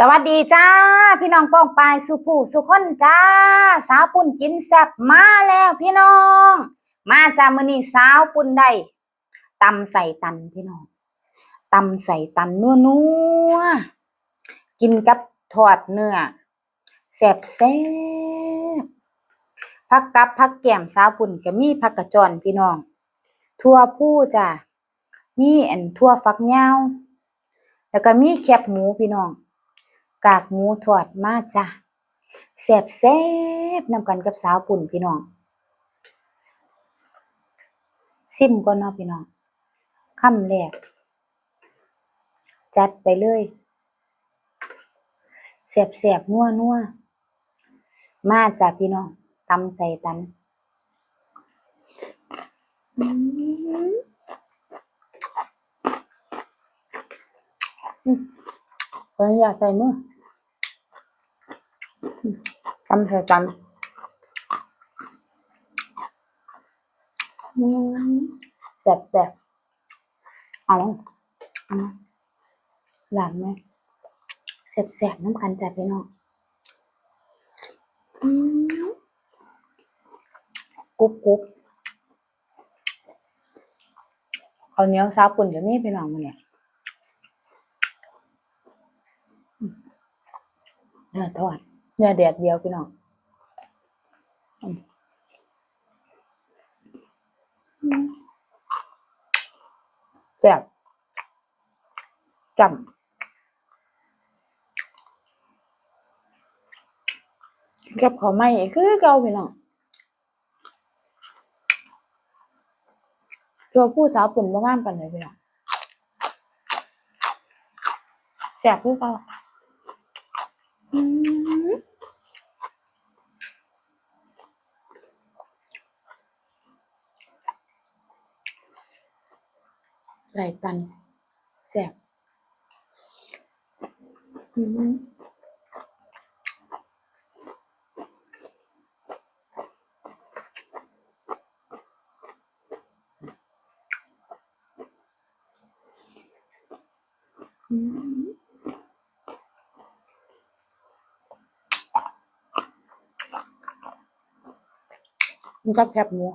สวัสดีจ้า พี่น้องป้องปายสุผู้สุคนจ้า สาวปุ่นกินแซ่บมาแล้วพี่น้อง มาจ้ามื้อนี้สาวปุ่นได้ตำใส่ตันพี่น้องตำใส่ตันนัวนัวกินกับทอดเนื้อแซ่บแซ่บผักกับผักแก้มสาวปุ่นก็มีผักกระจอนพี่น้องทั่วผู้จ้ามีอันทั่วฟักยาแล้วก็มีแคบหมูพี่น้อง กากหมูทอดมาจ้ะแซบแซบนำกันกับสาวปุ่นพี่น้องซิมก่อนเนาะพี่น้องคำแรก จัดไปเลยแซบแซบนัวนัวมาจ้ะพี่น้องตำใส่ตันอืมอืมขออนุญาตใส่มือ ตำใส่ตันอืมแซ่บแซ่บเอาเอามาหลานไหมแซ่บแซ่บน้ำกันจ้ะพี่น้องกรุบกรุบข้าเนี้ยซาปุ่นเดี๋ยวนี้พี่น้องมาเนี่ยเนื้อทอด เนื้อแดดเดียวพี่น้องแซ่บจำกับข้าไม้คือเกาพี่น้องตัวผู้สาวปุ่นบ่งามกันเลยพี่น้องแซ่บคือเกาอืม ไหลตันแซ่บอืมอืมมันกับแคบหมู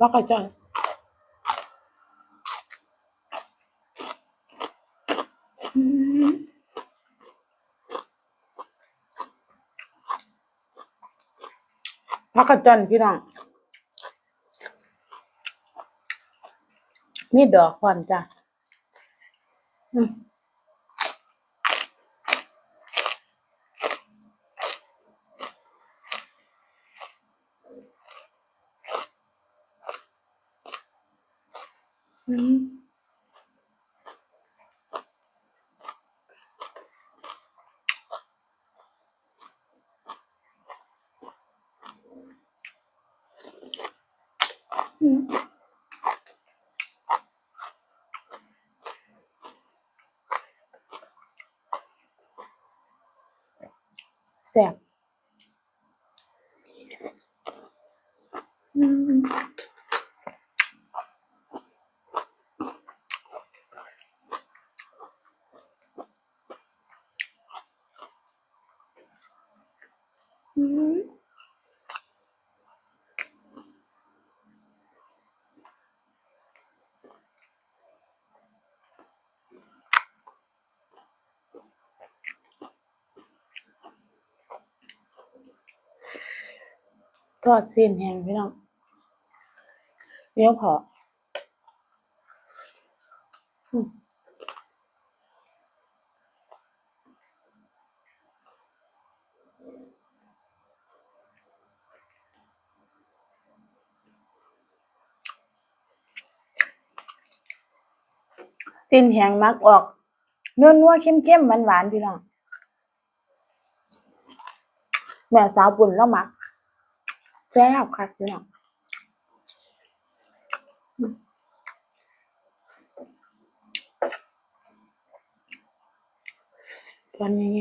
ล้วก็จะอืมพักกันจนพี่น้อง มีดอกความจ้า แซ่บ อดซีนแห้งพี่น้องเดี๋ยวขอสิ้นแหงมักออกนัวนัวๆเข้มเข้มหวานหวานๆพี่น้องแม่สาวปุ่นแล้วมัก แซ่บคักพี่น้องอืมตอนยังไง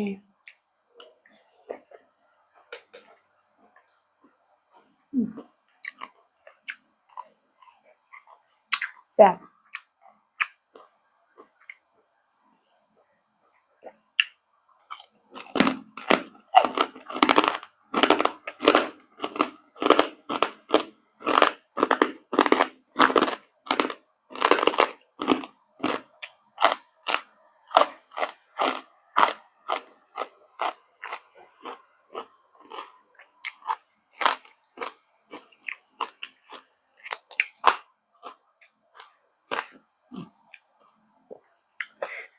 อืมแซ่บ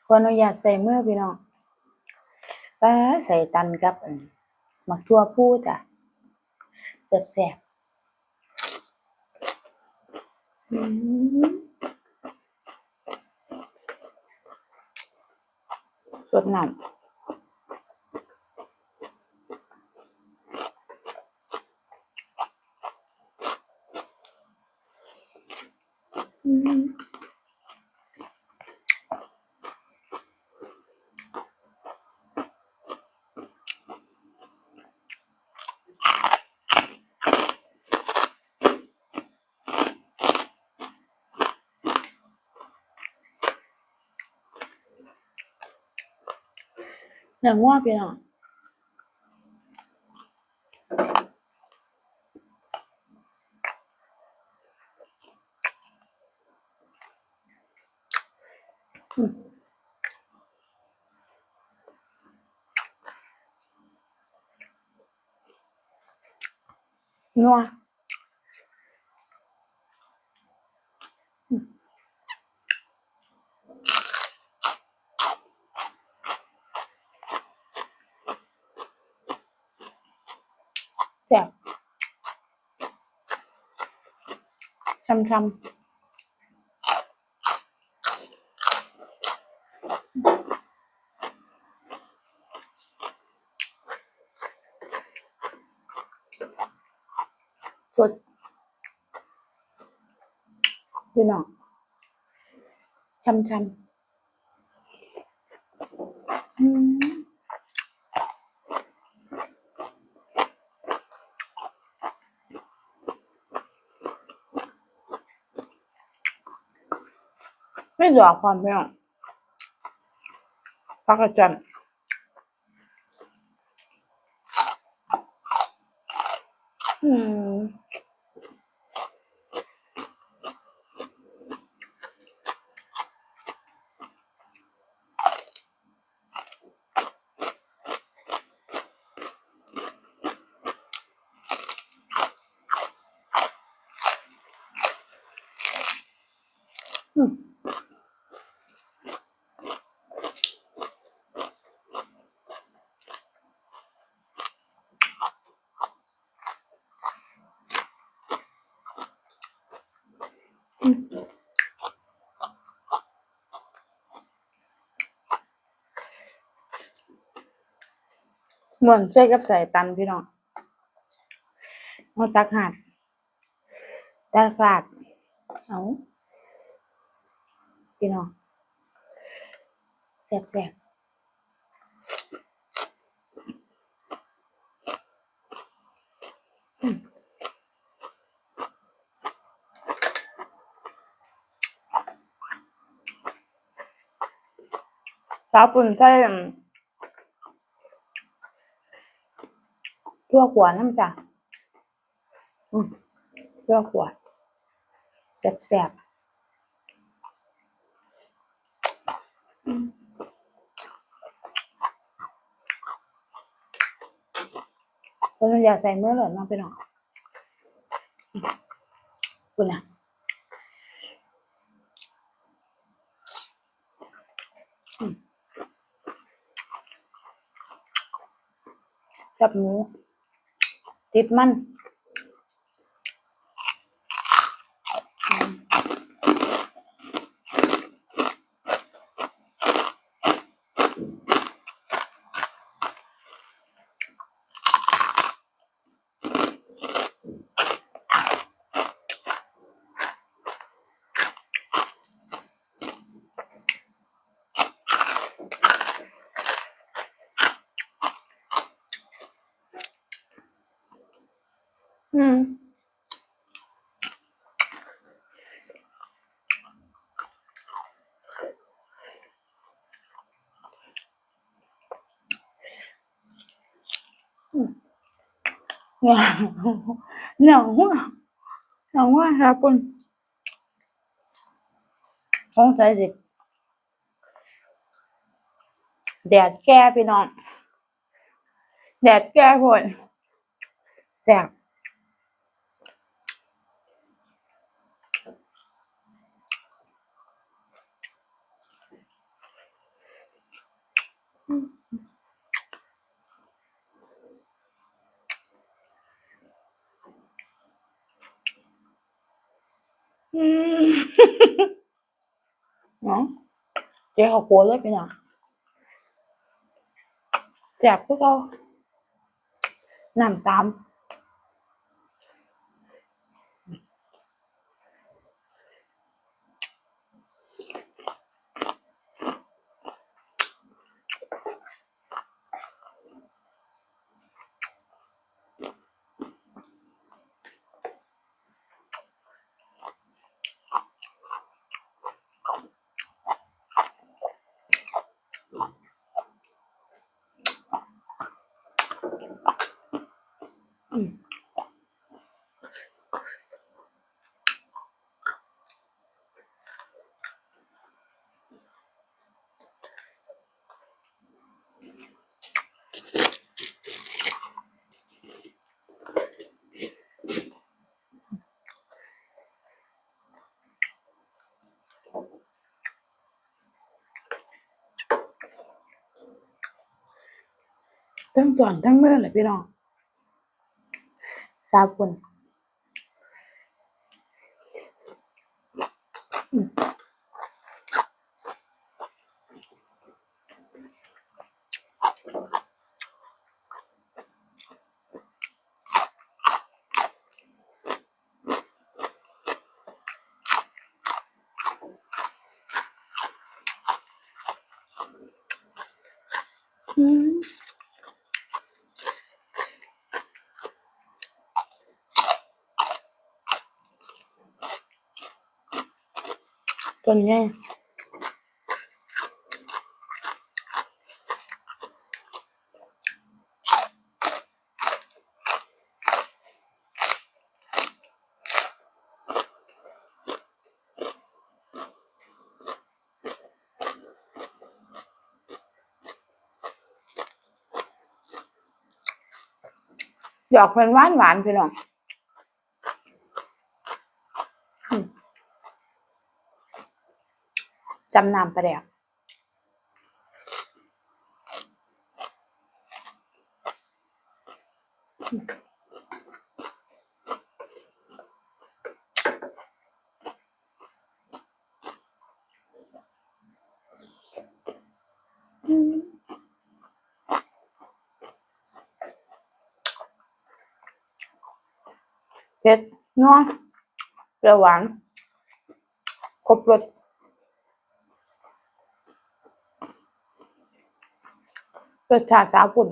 ข ออนุญาตใส่มือพี่น้องป้าใส่ตันกับหมักทั่วพูจ้ะแซ่บแซ่บอืมสดน้ำอืม อย่างว่าพี่น้องอืมนัวอืม แซ่บช้ำๆสดพี่น้องช้ำๆ ไม่หลอกพร้อมพี่น้องพักกระจันอืมอืมอืม เหมือนใส่กับใส่ตันพี่น้องเอาตักหาดตักฝาดเอาพี่น้องแซ่บแสาวปุ่นใส่อืมทั่วขวน้ำจ้ะอืมทั่วขวแซ่บแซ่บคนอยากใส่เมื่อหล่นน้องพี่น้องอืมคุณน่ะ กับหมูติดมัน อืม เนี่ยเหนียวเหนียวมากครับคุณสงสัยสิแดดแก่พี่น้อง แดดแก่คนแสบ อืมเนาะเจ๊เขาโกลัวเลยพี่น้องแสบพวกเราน้ำตาม อืม ทั้งสอนทั้งเมื่อเลยพี่น้องสาบุญอืม ตัวนี้หยอกเป็นหวานหวานพี่น้องอืม จำนำไปแล้วเผ็ดนัวเปรี้ยวหวานครบรส รสชาติสาวปุ่น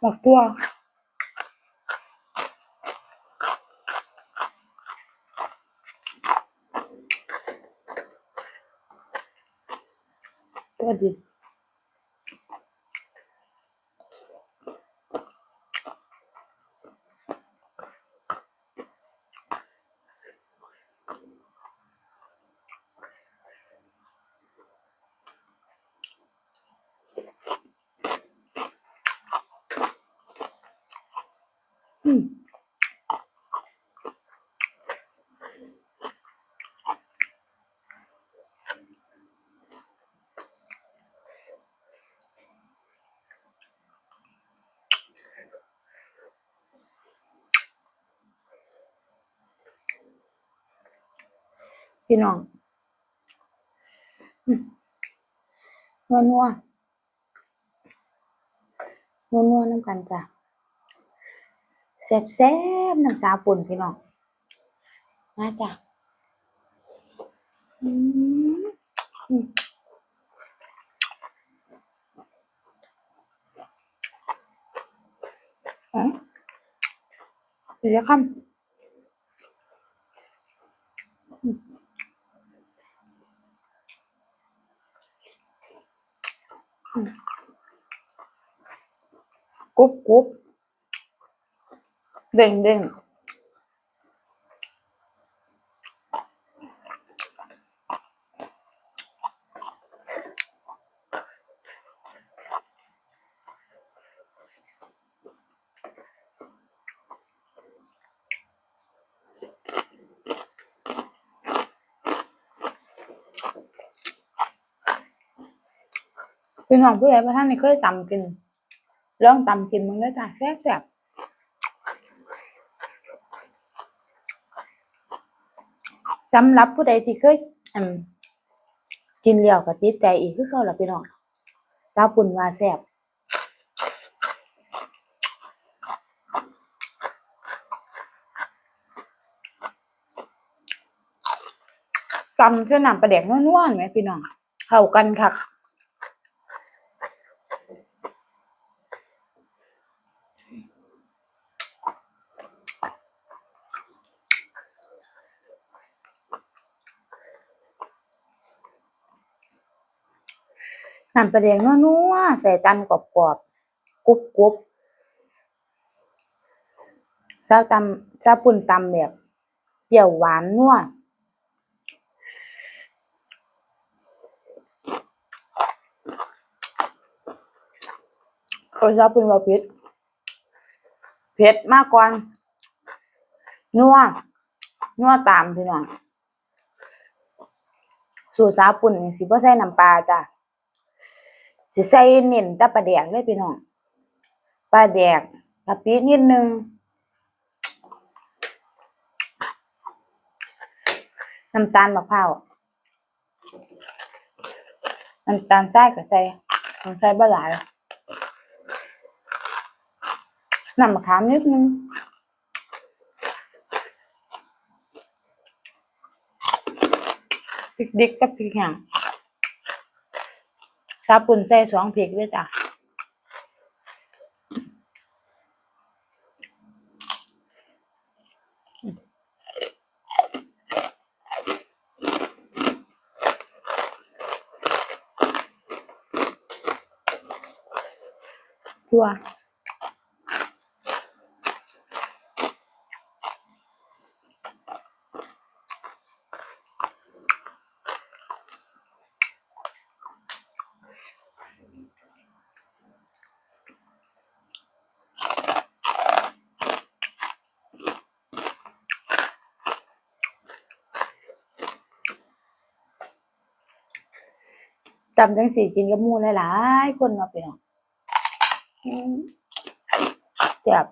pense พี่น้องนัวนัวนัวนัวน้ำกันจ้ะแซ่บแซ่บน้ำสาปุ่นพี่น้องมาจ้ะอืมอืมเดี๋ยวคำ กรุบกรุบเด้งเด้ง พี่น้องผู้ใหญ่พระท่านนี่เคยตำกินลองตำกินมึงได้จ้ะแซ่บแซ่บสำหรับผู้ใดที่เคยกินแล้วก็ติดใจอีกคือเขาหล่ะพี่น้องสาปุ่นว่าแซ่บตำเส้นหน้ำปลาแดกนัวๆไหมพี่น้องเข้ากันคัก น้ำปลาแดงนัวๆใส่ตำกรอบๆกรุบกรุบซาตำซาปุ่นตำแบบเปรี้ยวหวานนัวโอ้ซาปุ่นว่าเผ็ดเผ็ดมากกว่านัวนัวตามพี่น้องสูตรซาปุ่นนี่สิบ่ใส่น้ำปลาจ้ะ สิใส่เน้นต่ปลาแดกเลยพี่น้องปลาแดกกะปินิดนึงน้ำตาลมะพร้าวน้ำตาลทรายก็ใส่ต้องใส่บ่หลายน้ำมะขามนิดนึงพริกดิบกับพริกห้ง ตาปุ่นใส่สองพริกด้วยจ้ะทั่ว จำจังสีกินกับหมูหลายๆคนเนาะพี่น้องแซ่บ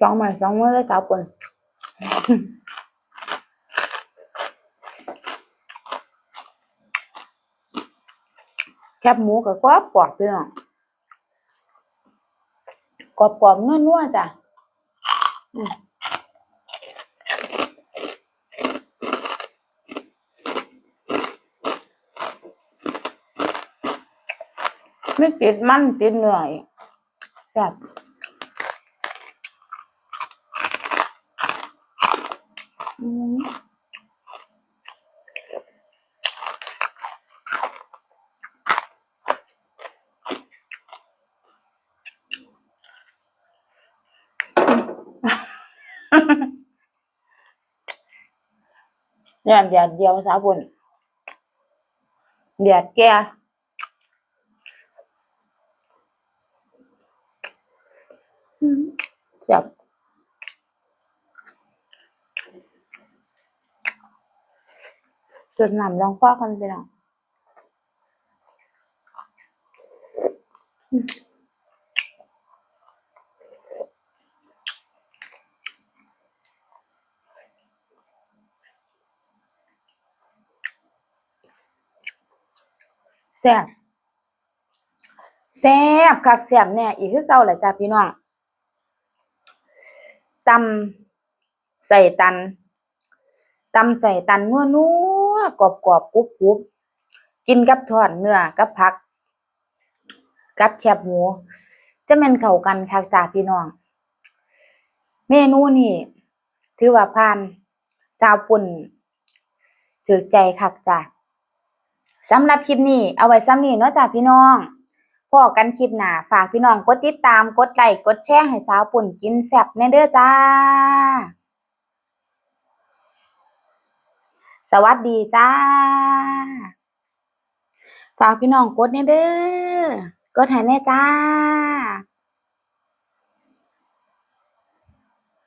สองใหม่สองมือเลยสาวปนแคบหมูกับกรอบกรอบพี่น้อง กรอบกรอบๆนัวๆจ้ะไม่ติดมันติดเหนื่อยจับ เนี่ยเดียดเดียวสาวปุ่นเดียดแก่อืมแซ่บจุดหนำลองฟอกกันไปหน่อย ซ่บแซ่บคักแซ่บเนี่ยอีกคือเก่าแหละจ้าพี่น้องตำใส่ตันตำใส่ตันนัวนัวกรอบกรอบกรุบกรุบกินกับทอดเนื้อกับผัก กับแคบหมู จะแม่นเข้ากันคักจ้าพี่น้อง เมนูนี่ถือว่าผ่าน สาวปุ่นถือใจคักจ้า สำหรับคลิปนี้เอาไว้ซ้ำนี้เนาะจ้าพี่น้องพอกันคลิปหน้าฝากพี่น้องกดติดตามกดไลค์กดแชร์ให้สาวปุ่นกินแซ่บแน่เด้อจ้า สวัสดีจ้า ฝากพี่น้องกดแน่เด้อกดให้แน่จ้า